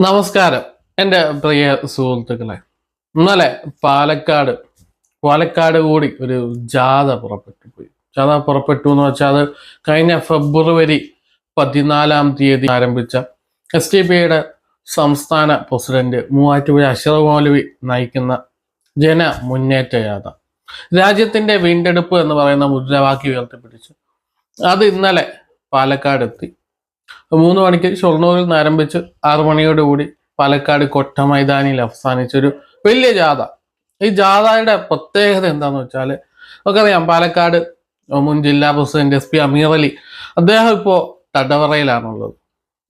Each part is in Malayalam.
നമസ്കാരം. എന്റെ പ്രിയ സുഹൃത്തുക്കളെ ഇന്നലെ പാലക്കാട് പാലക്കാട് കൂടി ഒരു ജാഥ പുറപ്പെട്ടു പോയി. ജാഥ പുറപ്പെട്ടു എന്ന് വെച്ചാൽ അത് കഴിഞ്ഞ ഫെബ്രുവരി പതിനാലാം തീയതി ആരംഭിച്ച എസ് ടി പിയുടെ സംസ്ഥാന പ്രസിഡന്റ് മൂവാറ്റുപുഴ അഷറഫ് മൗലവി നയിക്കുന്ന ജന മുന്നേറ്റ ജാഥ. രാജ്യത്തിന്റെ വീണ്ടെടുപ്പ് എന്ന് പറയുന്ന മുദ്രാവാക്യം ഉയർത്തിപ്പിടിച്ചു അത് ഇന്നലെ പാലക്കാട് എത്തി മൂന്ന് മണിക്ക് ഷൊർണൂരിൽ നിന്ന് ആരംഭിച്ച് ആറു മണിയോടുകൂടി പാലക്കാട് കൊട്ട മൈതാനിയിൽ അവസാനിച്ചൊരു വലിയ ജാഥ. ഈ ജാഥയുടെ പ്രത്യേകത എന്താന്ന് വെച്ചാൽ നമുക്കറിയാം പാലക്കാട് മുൻ ജില്ലാ president S P Ameer Ali അദ്ദേഹം ഇപ്പോൾ തടവറയിലാണുള്ളത്.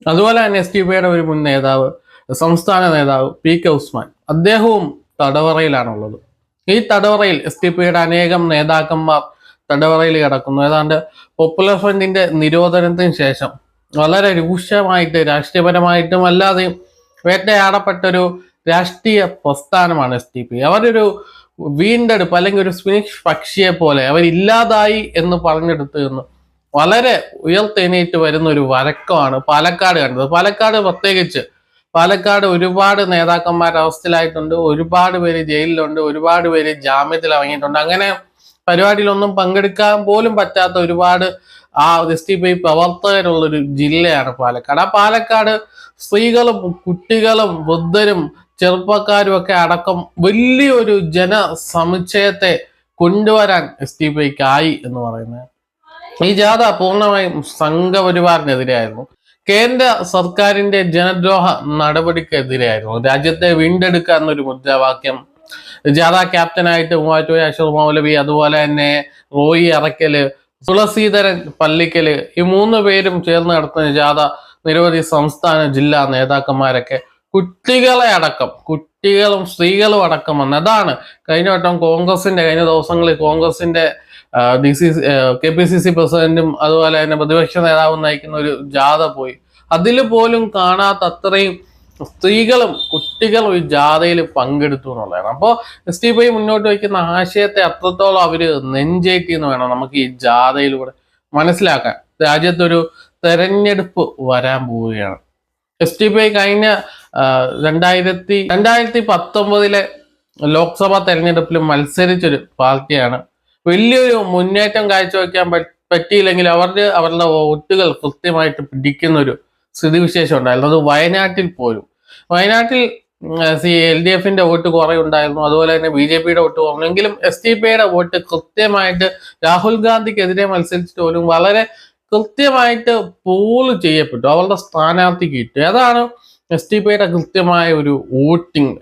അതുപോലെ തന്നെ എസ് ടി പിയുടെ ഒരു മുൻ നേതാവ് സംസ്ഥാന നേതാവ് പി കെ ഉസ്മാൻ അദ്ദേഹവും തടവറയിലാണുള്ളത്. ഈ തടവറയിൽ എസ് ടി പിയുടെ അനേകം നേതാക്കന്മാർ തടവറയിൽ കിടക്കുന്നു. ഏതാണ്ട് പോപ്പുലർ ഫ്രണ്ടിന്റെ നിരോധനത്തിന് ശേഷം വളരെ രൂക്ഷമായിട്ട് രാഷ്ട്രീയപരമായിട്ടും അല്ലാതെയും വേട്ടയാടപ്പെട്ടൊരു രാഷ്ട്രീയ പ്രസ്ഥാനമാണ് എസ് ടി പി അവരൊരു വീണ്ടെടുപ്പ് അല്ലെങ്കിൽ ഒരു സ്പിനിഷ് പക്ഷിയെ പോലെ അവരില്ലാതായി എന്ന് പറഞ്ഞെടുത്ത് നിന്ന് വളരെ ഉയർത്തെണീറ്റ് വരുന്ന ഒരു വരക്കമാണ് പാലക്കാട് കണ്ടത്. പാലക്കാട് പ്രത്യേകിച്ച് പാലക്കാട് ഒരുപാട് നേതാക്കന്മാർ അവസ്ഥയിലായിട്ടുണ്ട് ഒരുപാട് പേര് ജയിലിലുണ്ട് ഒരുപാട് പേര് ജാമ്യത്തിൽ ഇറങ്ങിയിട്ടുണ്ട് അങ്ങനെ പരിപാടിയിലൊന്നും പങ്കെടുക്കാൻ പോലും പറ്റാത്ത ഒരുപാട് ആ എസ് ടി പി പ്രവർത്തകരുള്ളൊരു ജില്ലയാണ് പാലക്കാട്. ആ പാലക്കാട് സ്ത്രീകളും കുട്ടികളും വൃദ്ധരും ചെറുപ്പക്കാരും ഒക്കെ അടക്കം വലിയൊരു ജനസമുച്ചയത്തെ കൊണ്ടുവരാൻ എസ് ടി പിക്കായി എന്ന് പറയുന്നത്. ഈ ജാഥ പൂർണമായും സംഘപരിവാറിനെതിരെയായിരുന്നു. കേന്ദ്ര സർക്കാരിന്റെ ജനദ്രോഹ നടപടിക്കെതിരെയായിരുന്നു. രാജ്യത്തെ വീണ്ടെടുക്കുക ഒരു മുദ്രാവാക്യം ജാഥ ക്യാപ്റ്റനായിട്ട് മൂവാറ്റുപുഴ അഷർ മൗലവി അതുപോലെ തന്നെ റോയി അറക്കൽ തുളസീധരൻ പള്ളിക്കൽ ഈ മൂന്ന് പേരും ചേർന്ന് നടത്തുന്ന ജാഥ നിരവധി സംസ്ഥാന ജില്ലാ നേതാക്കന്മാരൊക്കെ. കുട്ടികളെ അടക്കം കുട്ടികളും സ്ത്രീകളും അടക്കം വന്ന് അതാണ് കഴിഞ്ഞ വട്ടം കോൺഗ്രസിന്റെ കഴിഞ്ഞ ദിവസങ്ങളിൽ കോൺഗ്രസിന്റെ D C K P C C പ്രസിഡന്റും അതുപോലെ തന്നെ പ്രതിപക്ഷ നേതാവും നയിക്കുന്ന ഒരു ജാഥ പോയി. അതിൽ പോലും കാണാത്ത അത്രയും സ്ത്രീകളും കുട്ടികളും ഒരു ജാഥയിൽ പങ്കെടുത്തു എന്നുള്ളതാണ്. അപ്പോൾ എസ് ടി പൈ മുന്നോട്ട് വയ്ക്കുന്ന ആശയത്തെ അത്രത്തോളം അവർ നെഞ്ചേറ്റി എന്ന് വേണം നമുക്ക് ഈ ജാഥയിലൂടെ മനസ്സിലാക്കാൻ. രാജ്യത്തൊരു തെരഞ്ഞെടുപ്പ് വരാൻ പോവുകയാണ്. എസ് ടി പി കഴിഞ്ഞ രണ്ടായിരത്തി രണ്ടായിരത്തി പത്തൊമ്പതിലെ ലോക്സഭാ തെരഞ്ഞെടുപ്പിൽ മത്സരിച്ചൊരു പാർട്ടിയാണ്. വലിയൊരു മുന്നേറ്റം കാഴ്ചവെക്കാൻ പറ്റ- പറ്റിയില്ലെങ്കിൽ അവരുടെ അവരുടെ വോട്ടുകൾ കൃത്യമായിട്ട് പിടിക്കുന്ന ഒരു സ്ഥിതിവിശേഷം ഉണ്ടായിരുന്നു. അത് വയനാട്ടിൽ പോലും. വയനാട്ടിൽ സി എൽ ഡി എഫിന്റെ വോട്ട് കുറെ ഉണ്ടായിരുന്നു. അതുപോലെ തന്നെ ബി ജെ പിയുടെ വോട്ട് കുറഞ്ഞു. എങ്കിലും എസ് ടി പിയുടെ വോട്ട് കൃത്യമായിട്ട് രാഹുൽ ഗാന്ധിക്കെതിരെ മത്സരിച്ചിട്ട് പോലും വളരെ കൃത്യമായിട്ട് പോൾ ചെയ്യപ്പെട്ടു. അവളുടെ സ്ഥാനാർത്ഥിക്ക് കിട്ടി. അതാണ് എസ് ടി പിയുടെ കൃത്യമായ ഒരു വോട്ടിംഗ്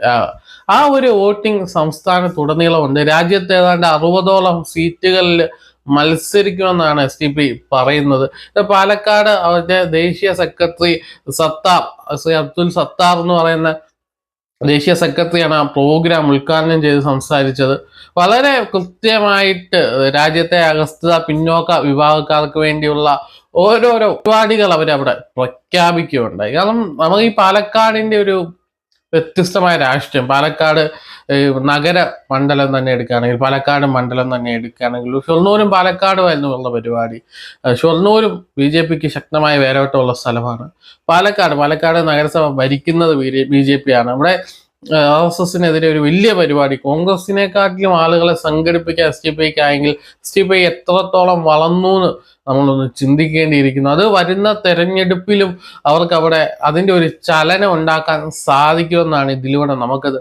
ആ ഒരു വോട്ടിംഗ് സംസ്ഥാനത്തുടനീളമുണ്ട് രാജ്യത്ത് ഏതാണ്ട് അറുപതോളം സീറ്റുകളിൽ മത്സരിക്കുമെന്നാണ് എസ് ടി പി പറയുന്നത്. പാലക്കാട് അവരുടെ ദേശീയ സെക്രട്ടറി സത്താർ ശ്രീ അബ്ദുൽ സത്താർ എന്ന് പറയുന്ന ദേശീയ സെക്രട്ടറിയാണ് ആ പ്രോഗ്രാം ഉദ്ഘാടനം ചെയ്ത് സംസാരിച്ചത്. വളരെ കൃത്യമായിട്ട് രാജ്യത്തെ അഗസ്ത പിന്നോക്ക വിഭാഗക്കാർക്ക് വേണ്ടിയുള്ള ഓരോരോ പരിപാടികൾ അവരവിടെ പ്രഖ്യാപിക്കുകയുണ്ടായി. കാരണം നമുക്ക് ഈ പാലക്കാടിന്റെ ഒരു വ്യത്യസ്തമായ രാഷ്ട്രീയം. പാലക്കാട് നഗര മണ്ഡലം തന്നെ എടുക്കുകയാണെങ്കിൽ പാലക്കാട് മണ്ഡലം തന്നെ എടുക്കുകയാണെങ്കിൽ ഷൊർണൂരും പാലക്കാടുമായിരുന്നു ഉള്ള പരിപാടി. ഷൊർണൂരും ബി ജെ പിക്ക് ശക്തമായ വേരോട്ടമുള്ള സ്ഥലമാണ്. പാലക്കാട് പാലക്കാട് നഗരസഭ ഭരിക്കുന്നത് ബി ജെ പി ആണ്. ഇവിടെ ആർ എസ് എസിനെതിരെ ഒരു വലിയ പരിപാടി. കോൺഗ്രസിനെക്കാട്ടിലും ആളുകളെ സംഘടിപ്പിക്കാൻ എസ് ടി പിക്ക് ആയെങ്കിൽ എസ് ടി പി എത്രത്തോളം വളർന്നു എന്ന് നമ്മളൊന്ന് ചിന്തിക്കേണ്ടിയിരിക്കുന്നു. അത് വരുന്ന തെരഞ്ഞെടുപ്പിലും അവർക്ക് അവിടെ അതിന്റെ ഒരു ചലനം ഉണ്ടാക്കാൻ സാധിക്കുമെന്നാണ് ഇതിലൂടെ നമുക്കത്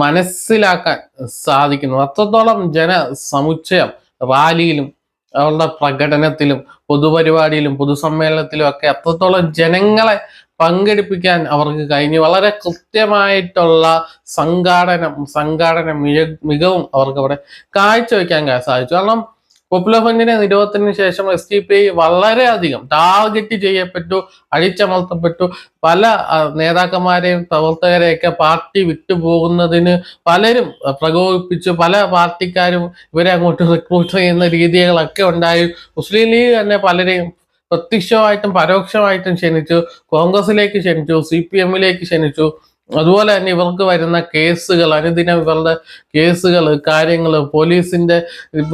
മനസ്സിലാക്കാൻ സാധിക്കുന്നു. അത്രത്തോളം ജനസമുച്ചയം റാലിയിലും അവരുടെ പ്രകടനത്തിലും പൊതുപരിപാടിയിലും പൊതുസമ്മേളനത്തിലും ഒക്കെ അത്രത്തോളം ജനങ്ങളെ പങ്കെടുപ്പിക്കാൻ അവർക്ക് കഴിഞ്ഞു. വളരെ കൃത്യമായിട്ടുള്ള സംഘാടനം സംഘാടന മിക മികവും അവർക്ക് അവിടെ കാഴ്ചവെക്കാൻ സാധിച്ചു. കാരണം പോപ്പുലർ ഫ്രണ്ടിന്റെ നിരോധനത്തിന് ശേഷം എസ് ടി പി ഐ വളരെയധികം ടാർഗറ്റ് ചെയ്യപ്പെട്ടു അഴിച്ചമർത്തപ്പെട്ടു പല നേതാക്കന്മാരെയും പ്രവർത്തകരെയൊക്കെ പാർട്ടി വിട്ടുപോകുന്നതിന് പലരും പ്രകോപിപ്പിച്ചു. പല പാർട്ടിക്കാരും ഇവരെ അങ്ങോട്ട് റിക്രൂട്ട് ചെയ്യുന്ന രീതികളൊക്കെ ഉണ്ടായി. മുസ്ലിം ലീഗ് തന്നെ പലരെയും പ്രത്യക്ഷമായിട്ടും പരോക്ഷമായിട്ടും ക്ഷണിച്ചു. കോൺഗ്രസിലേക്ക് ക്ഷണിച്ചു സി പി എമ്മിലേക്ക് ക്ഷണിച്ചു. അതുപോലെ തന്നെ ഇവർക്ക് വരുന്ന കേസുകൾ അനുദിനം ഇവരുടെ കേസുകൾ കാര്യങ്ങൾ പോലീസിന്റെ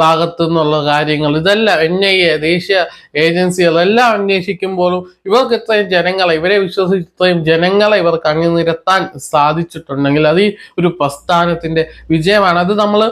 ഭാഗത്തു നിന്നുള്ള കാര്യങ്ങൾ ഇതെല്ലാം എൻ ഐ എ ദേശീയ ഏജൻസികൾ എല്ലാം അന്വേഷിക്കുമ്പോഴും ഇവർക്ക് ഇത്രയും ജനങ്ങളെ ഇവരെ വിശ്വസിച്ച് ഇത്രയും ജനങ്ങളെ ഇവർക്ക് അണിനിരത്താൻ സാധിച്ചിട്ടുണ്ടെങ്കിൽ അത് ഈ ഒരു പ്രസ്ഥാനത്തിന്റെ വിജയമാണ്. അത് നമ്മൾ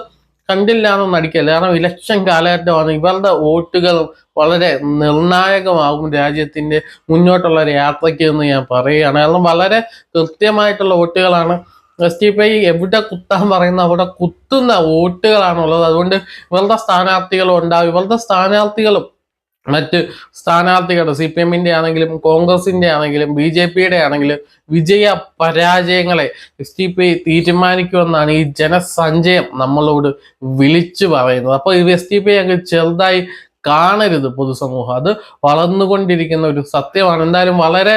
കണ്ടില്ല എന്ന് നടിക്കല്ല കാരണം ഇലക്ഷൻ കാലഘട്ടമാണ്. ഇവരുടെ വോട്ടുകൾ വളരെ നിർണായകമാകും രാജ്യത്തിന്റെ മുന്നോട്ടുള്ള ഒരു യാത്രയ്ക്ക് എന്ന് ഞാൻ പറയുകയാണ്. കാരണം വളരെ കൃത്യമായിട്ടുള്ള വോട്ടുകളാണ്. എസ് ടി പി ഐ എവിടെ കുത്താൻ പറയുന്ന അവിടെ കുത്തുന്ന വോട്ടുകളാണുള്ളത്. അതുകൊണ്ട് ഇവരുടെ സ്ഥാനാർത്ഥികളും ഉണ്ടാവും ഇവരുടെ സ്ഥാനാർത്ഥികളും മറ്റ് സ്ഥാനാർത്ഥികളുടെ സി പി എമ്മിന്റെ ആണെങ്കിലും കോൺഗ്രസിന്റെ ആണെങ്കിലും ബി ജെ പിയുടെ ആണെങ്കിലും വിജയ പരാജയങ്ങളെ എസ് ടി പി തീരുമാനിക്കുമെന്നാണ് ഈ ജനസഞ്ചയം നമ്മളോട് വിളിച്ചു പറയുന്നത്. അപ്പോൾ ഈ എസ് ടി പി അങ്ങ് ചെറുതായി കാണരുത് പൊതുസമൂഹം. അത് വളർന്നുകൊണ്ടിരിക്കുന്ന ഒരു സത്യമാണ്. എന്തായാലും വളരെ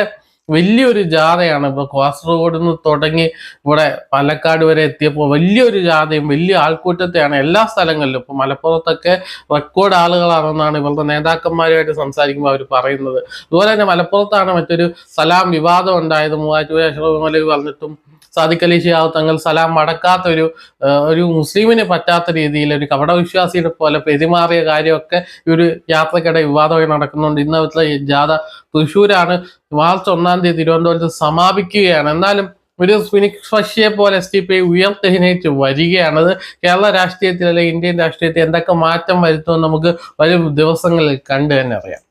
വലിയൊരു ജാഥയാണ്. ഇപ്പൊ കാസർഗോഡ് നിന്ന് തുടങ്ങി ഇവിടെ പാലക്കാട് വരെ എത്തിയപ്പോൾ വലിയൊരു ജാഥയും വലിയ ആൾക്കൂട്ടത്തെയാണ് എല്ലാ സ്ഥലങ്ങളിലും. ഇപ്പൊ മലപ്പുറത്തൊക്കെ റെക്കോർഡ് ആളുകളാണെന്നാണ് ഇവരുടെ നേതാക്കന്മാരുമായിട്ട് സംസാരിക്കുമ്പോൾ അവർ പറയുന്നത്. അതുപോലെ തന്നെ മലപ്പുറത്താണ് മറ്റൊരു സലാം വിവാദം ഉണ്ടായത്. മൂവാറ്റുപുഴ അഷ്റഫ് പറഞ്ഞിട്ടും സാദിഖ് അലി ഷിഹാബ് തങ്ങൾ സലാം മടക്കാത്ത ഒരു ഒരു മുസ്ലിമിന് പറ്റാത്ത രീതിയിൽ ഒരു കപടവിശ്വാസിയുടെ പോലെ പെരുമാറിയ കാര്യമൊക്കെ ഈ ഒരു യാത്രക്കിടെ വിവാദമായി നടക്കുന്നുണ്ട്. ഇന്നത്തെ ജാഥ തൃശ്ശൂരാണ്. മാർച്ച് ഒന്നാം തീയതി തിരുവനന്തപുരത്ത് സമാപിക്കുകയാണ്. എന്നാലും ഒരു ഫിനിക്സ് പക്ഷിയെ പോലെ എസ് ടി പി ഐ ഉയർത്തെഴുന്നേറ്റ് വരികയാണത് കേരള രാഷ്ട്രീയത്തിൽ അല്ലെങ്കിൽ ഇന്ത്യൻ രാഷ്ട്രീയത്തിൽ എന്തൊക്കെ മാറ്റം വരുത്തുമെന്ന് നമുക്ക് വരും ദിവസങ്ങളിൽ കണ്ടു തന്നെ അറിയാം.